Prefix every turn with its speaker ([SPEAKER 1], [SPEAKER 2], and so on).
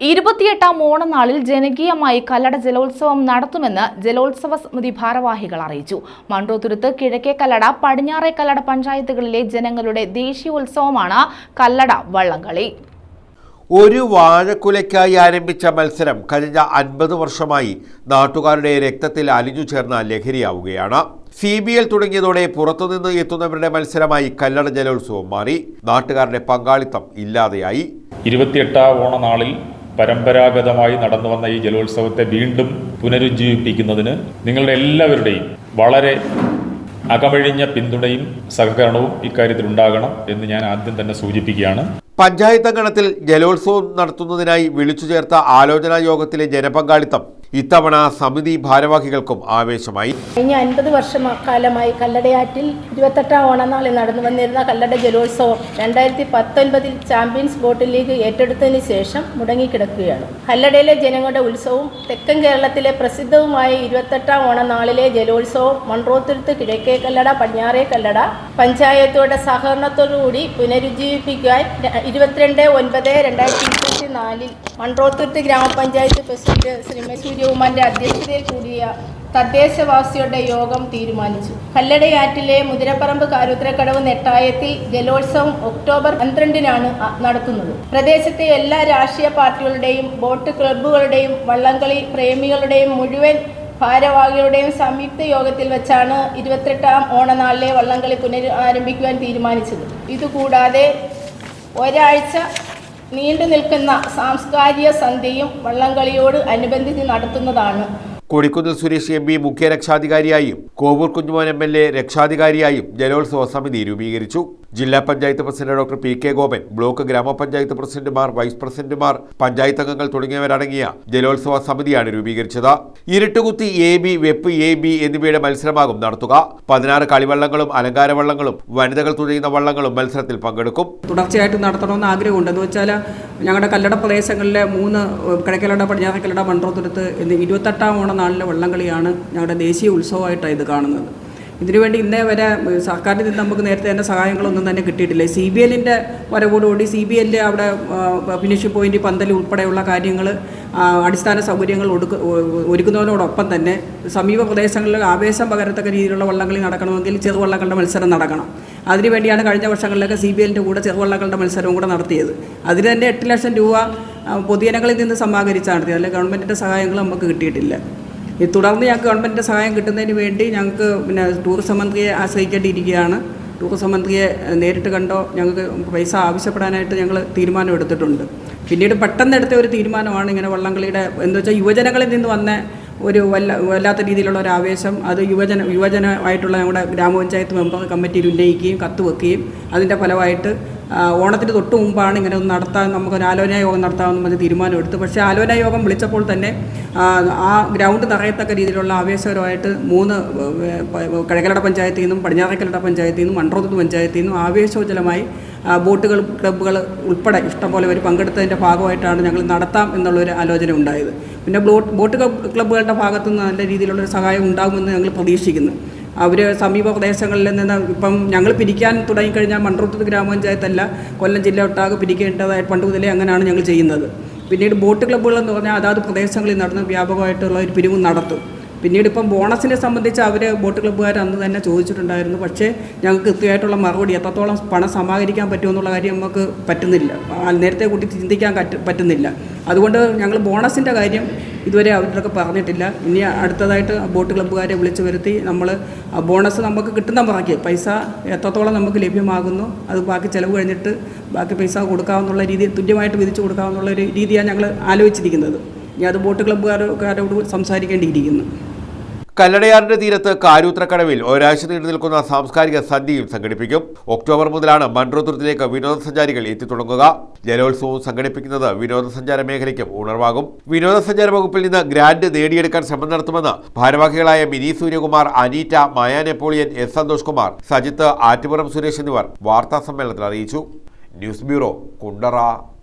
[SPEAKER 1] ഇരുപത്തിയെട്ടാം ഓണനാളിൽ ജനകീയമായി കല്ലട ജലോത്സവം നടത്തുമെന്ന് ജലോത്സവ സമിതി ഭാരവാഹികൾ അറിയിച്ചു. മണ്ടോത്തുരുത്ത് കിഴക്കേ കല്ലട പടിഞ്ഞാറേ കല്ലട പഞ്ചായത്തുകളിലെ ജനങ്ങളുടെ ദേശീയോത്സവമാണ് കല്ലട വള്ളംകളി.
[SPEAKER 2] ഒരു വാഴക്കുലയ്ക്കായി ആരംഭിച്ച മത്സരം കഴിഞ്ഞ അൻപത് വർഷമായി നാട്ടുകാരുടെ രക്തത്തിൽ അലിഞ്ഞു ചേർന്ന ലഹരിയാവുകയാണ്. സി ബി എൽ തുടങ്ങിയതോടെ പുറത്തുനിന്ന് എത്തുന്നവരുടെ മത്സരമായി കല്ലട ജലോത്സവം മാറി. നാട്ടുകാരുടെ പങ്കാളിത്തം ഇല്ലാതെയായി.
[SPEAKER 3] ഇരുപത്തിയെട്ടാം ഓണനാളിൽ പരമ്പരാഗതമായി നടന്നു വന്ന ഈ ജലോത്സവത്തെ വീണ്ടും പുനരുജ്ജീവിപ്പിക്കുന്നതിന് നിങ്ങളുടെ എല്ലാവരുടെയും വളരെ അകമഴിഞ്ഞ പിന്തുണയും സഹകരണവും ഇക്കാര്യത്തിൽ ഉണ്ടാകണം എന്ന് ഞാൻ ആദ്യം തന്നെ സൂചിപ്പിക്കുകയാണ്.
[SPEAKER 2] പഞ്ചായത്ത് ഗണത്തിൽ ജലോത്സവം നടത്തുന്നതിനായി വിളിച്ചു ചേർത്ത ആലോചനാ യോഗത്തിലെ ജനപങ്കാളിത്തം ഇത്തവണ സമിതി ഭാരവാഹികൾക്കും ആവേശമായി.
[SPEAKER 4] കഴിഞ്ഞ അൻപത് വർഷക്കാലമായി കല്ലടയാറ്റിൽ ഇരുപത്തെട്ടാം ഓണനാളിൽ നടന്നു വന്നിരുന്ന കല്ലട ജലോത്സവം രണ്ടായിരത്തി പത്തൊൻപതിൽ ചാമ്പ്യൻസ് ബോട്ട് ലീഗ് ഏറ്റെടുത്തതിന് ശേഷം മുടങ്ങിക്കിടക്കുകയാണ്. കല്ലടയിലെ ജനങ്ങളുടെ ഉത്സവവും തെക്കൻ കേരളത്തിലെ പ്രസിദ്ധവുമായ ഇരുപത്തെട്ടാം ഓണനാളിലെ ജലോത്സവം മൺറോത്തുരുത്ത് കിഴക്കേ കല്ലട പടിഞ്ഞാറേ കല്ലട പഞ്ചായത്തോടെ സഹകരണത്തോടുകൂടി പുനരുജ്ജീവിപ്പിക്കാൻ ഇരുപത്തിരണ്ട് ഒൻപത് രണ്ടായിരത്തി ഇരുപത്തി നാലിൽ മൺറോത്തുരുത്ത് ഗ്രാമപഞ്ചായത്ത് പ്രസിഡന്റ് ശ്രീമതി സൂര്യകുമാറിന്റെ അധ്യക്ഷതയിൽ കൂടിയ തദ്ദേശവാസികളുടെ യോഗം തീരുമാനിച്ചു. കല്ലടയാറ്റിലെ മുതിരപ്പറമ്പ് കാരുത്രക്കടവ് നെട്ടായത്തിൽ ജലോത്സവം ഒക്ടോബർ പന്ത്രണ്ടിനാണ് നടത്തുന്നത് പ്രദേശത്തെ എല്ലാ രാഷ്ട്രീയ പാർട്ടികളുടെയും ബോട്ട് ക്ലബ്ബുകളുടെയും വള്ളംകളി പ്രേമികളുടെയും മുഴുവൻ ഭാരവാഹികളുടെയും സംയുക്ത യോഗത്തിൽ വെച്ചാണ് ഇരുപത്തെട്ടാം ഓണനാളിലെ വള്ളംകളി പുനരാരംഭിക്കുവാൻ തീരുമാനിച്ചത്. ഇതുകൂടാതെ ഒരാഴ്ച നീണ്ടു നിൽക്കുന്ന സാംസ്കാരിക സന്ധ്യയും വള്ളംകളിയോട് അനുബന്ധിച്ച് നടത്തുന്നതാണ്.
[SPEAKER 2] കൊടിക്കുന്നിൽ സുരേഷ് എം പി മുഖ്യ രക്ഷാധികാരിയായും Kovoor Kunjumon M L A രക്ഷാധികാരിയായും ജലോത്സവ സമിതി രൂപീകരിച്ചു. ജില്ലാ panchayat president doctor P K Gopan block ഗ്രാമപഞ്ചായത്ത് പ്രസിഡന്റുമാർ വൈസ് പ്രസിഡന്റുമാർ പഞ്ചായത്ത് അംഗങ്ങൾ തുടങ്ങിയവരടങ്ങിയ ജലോത്സവ സമിതിയാണ് രൂപീകരിച്ചത്. ഇരുട്ടുകുത്തി എ ബി വെപ്പ് എ ബി എന്നിവയുടെ മത്സരമാകും നടത്തുക. പതിനാറ് കളിവള്ളങ്ങളും അലങ്കാര വള്ളങ്ങളും വനിതകൾ തുഴയുന്ന വള്ളങ്ങളും മത്സരത്തിൽ പങ്കെടുക്കും.
[SPEAKER 5] തുടർച്ചയായിട്ട് നടത്തണമെന്ന് ആഗ്രഹമുണ്ട് എന്ന് വെച്ചാൽ ഞങ്ങളുടെ കല്ലട പ്രദേശങ്ങളിലെ മൂന്ന് കിഴക്കലട പടിഞ്ഞാറക്കലട മൺറോത്തുരത്ത് എന്നീ ഇരുപത്തെട്ടാം ഓണ നാളിലെ വള്ളംകളിയാണ് ഞങ്ങളുടെ ദേശീയ ഉത്സവമായിട്ടാണ് ഇത് കാണുന്നത്. ഇതിനുവേണ്ടി ഇന്നേ വരെ സർക്കാരിൽ നിന്ന് നമുക്ക് നേരത്തെ തന്നെ സഹായങ്ങളൊന്നും തന്നെ കിട്ടിയിട്ടില്ല. സി ബി എല്ലിന്റെ വരവോടുകൂടി സി ബി എല്ലിന്റെ അവിടെ ഫിനിഷ് പോയിന്റ് പന്തൽ ഉൾപ്പെടെയുള്ള കാര്യങ്ങൾ അടിസ്ഥാന സൗകര്യങ്ങൾ ഒടുക്ക ഒരുക്കുന്നതിനോടൊപ്പം തന്നെ സമീപ പ്രദേശങ്ങളിൽ ആവേശം പകരത്തക്ക രീതിയിലുള്ള വള്ളംകളി നടക്കണമെങ്കിൽ ചെറുവള്ളങ്ങളുടെ മത്സരം നടക്കണം. അതിനുവേണ്ടിയാണ് കഴിഞ്ഞ വർഷങ്ങളിലൊക്കെ സി ബി എല്ലിന്റെ കൂടെ ചെറുവള്ളങ്ങളുടെ മത്സരവും കൂടെ നടത്തിയത്. അതിന് തന്നെ എട്ട് ലക്ഷം രൂപ പൊതുജനങ്ങളിൽ നിന്ന് സമാഹരിച്ചാണ് നടത്തിയത്. അല്ലെങ്കിൽ ഗവൺമെന്റിന്റെ സഹായങ്ങൾ നമുക്ക് കിട്ടിയിട്ടില്ല. തുടർന്ന് ഞങ്ങൾക്ക് ഗവൺമെന്റിന്റെ സഹായം കിട്ടുന്നതിന് വേണ്ടി ഞങ്ങൾക്ക് പിന്നെ ടൂറിസം മന്ത്രിയെ ആശ്രയിക്കേണ്ടിയിരിക്കുകയാണ്. ടൂറിസം മന്ത്രിയെ നേരിട്ട് കണ്ടോ ഞങ്ങൾക്ക് പൈസ ആവശ്യപ്പെടാനായിട്ട് ഞങ്ങൾ തീരുമാനം എടുത്തിട്ടുണ്ട് പിന്നീട് പെട്ടെന്ന് എടുത്ത ഒരു തീരുമാനമാണ് ഇങ്ങനെ വള്ളംകളിയുടെ എന്താ വെച്ചാൽ യുവജനങ്ങളിൽ നിന്ന് വന്ന ഒരു വല്ല വല്ലാത്ത രീതിയിലുള്ള ഒരു ആവേശം. അത് യുവജന യുവജനമായിട്ടുള്ള നമ്മുടെ ഗ്രാമപഞ്ചായത്ത് മെമ്പർ കമ്മിറ്റിയിൽ ഉന്നയിക്കുകയും കത്ത് വെക്കുകയും അതിന്റെ ഫലമായിട്ട് ഓണത്തിന് തൊട്ട് മുമ്പാണ് ഇങ്ങനെ ഒന്ന് നടത്താൻ നമുക്കൊരു ആലോചനാ യോഗം നടത്താമെന്ന് പറഞ്ഞ് തീരുമാനമെടുത്തു പക്ഷേ ആലോചനാ യോഗം വിളിച്ചപ്പോൾ തന്നെ ആ, ഗ്രൗണ്ട് നിറയത്തക്ക രീതിയിലുള്ള ആവേശകരമായിട്ട് മൂന്ന് കഴകലട പഞ്ചായത്തിൽ നിന്നും പടിഞ്ഞാറക്കലട പഞ്ചായത്തിൽ നിന്നും മൺറോത്ത് പഞ്ചായത്തിൽ നിന്നും ആവേശോജ്വലമായി ആ, ബോട്ടുകൾ ക്ലബ്ബുകൾ ഉൾപ്പെടെ ഇഷ്ടംപോലെ അവർ പങ്കെടുത്തതിന്റെ ഭാഗമായിട്ടാണ് ഞങ്ങൾ നടത്താം എന്നുള്ളൊരു ആലോചന ഉണ്ടായത്. പിന്നെ ബോട്ട് ബോട്ട് ക്ലബ്ബുകളുടെ ഭാഗത്തുനിന്ന് നല്ല രീതിയിലുള്ളൊരു സഹായം ഉണ്ടാകുമെന്ന് ഞങ്ങൾ പ്രതീക്ഷിക്കുന്നു. അവർ സമീപ പ്രദേശങ്ങളിൽ നിന്ന് ഇപ്പം ഞങ്ങൾ പിരിക്കാൻ തുടങ്ങിക്കഴിഞ്ഞാൽ മൺട്രോത്ത് ഗ്രാമപഞ്ചായത്തല്ല കൊല്ലം ജില്ല ഒട്ടാകെ പിരിക്കേണ്ടതായ പണ്ട് മുതലേ അങ്ങനെയാണ് ഞങ്ങൾ ചെയ്യുന്നത്. പിന്നീട് ബോട്ട് ക്ലബ്ബുകൾ എന്ന് പറഞ്ഞാൽ അതാത് പ്രദേശങ്ങളിൽ നടന്ന് വ്യാപകമായിട്ടുള്ള ഒരു പിരിവ് നടത്തും. പിന്നീട് ഇപ്പം ബോണസിനെ സംബന്ധിച്ച് അവർ ബോട്ട് ക്ലബ്ബുകാർ അന്ന് തന്നെ ചോദിച്ചിട്ടുണ്ടായിരുന്നു. പക്ഷേ ഞങ്ങൾക്ക് കൃത്യമായിട്ടുള്ള മറുപടി എത്രത്തോളം പണം സമാഹരിക്കാൻ പറ്റുമെന്നുള്ള കാര്യം നമുക്ക് പറ്റുന്നില്ല. നേരത്തെ കൂട്ടി ചിന്തിക്കാൻ പറ്റുന്നില്ല. അതുകൊണ്ട് ഞങ്ങൾ ബോണസിന്റെ കാര്യം ഇതുവരെ അവരോടൊക്കെ പറഞ്ഞിട്ടില്ല. ഇനി അടുത്തതായിട്ട് ബോട്ട് ക്ലബ്ബുകാരെ വിളിച്ചു വരുത്തി നമ്മൾ ബോണസ് നമുക്ക് കിട്ടുന്ന ബാക്കി പൈസ എത്രത്തോളം നമുക്ക് ലഭ്യമാകുന്നു അത് ബാക്കി ചിലവ് കഴിഞ്ഞിട്ട് ബാക്കി പൈസ കൊടുക്കാമെന്നുള്ള രീതിയിൽ തുല്യമായിട്ട് വിധിച്ചു കൊടുക്കാമെന്നുള്ള ഒരു രീതിയാണ് ഞങ്ങൾ ആലോചിച്ചിരിക്കുന്നത്. ഇനി അത് ബോട്ട് ക്ലബ്ബുകാരോട് സംസാരിക്കേണ്ടിയിരിക്കുന്നു.
[SPEAKER 2] കല്ലടയാറിന്റെ തീരത്ത് കാരൂത്രക്കടവിൽ ഒരാഴ്ച നീണ്ടു നിൽക്കുന്ന സാംസ്കാരിക സന്ധ്യയും സംഘടിപ്പിക്കും. ഒക്ടോബർ മുതലാണ് മൺട്രോതുരത്തിലേക്ക് വിനോദസഞ്ചാരികൾ എത്തിത്തുടങ്ങുക. ജലോത്സവം സംഘടിപ്പിക്കുന്നത് വിനോദസഞ്ചാര മേഖലയ്ക്കും ഉണർവാകും. വിനോദസഞ്ചാര വകുപ്പിൽ നിന്ന് ഗ്രാന്റ് നേടിയെടുക്കാൻ ശ്രമം നടത്തുമെന്ന് ഭാരവാഹികളായ മിനി സൂര്യകുമാർ അനീറ്റ മായ നെപ്പോളിയൻ എസ് സന്തോഷ് കുമാർ സജിത്ത് ആറ്റുപുറം സുരേഷ് എന്നിവർ വാർത്താ സമ്മേളനത്തിൽ അറിയിച്ചു. News bureau Kundara.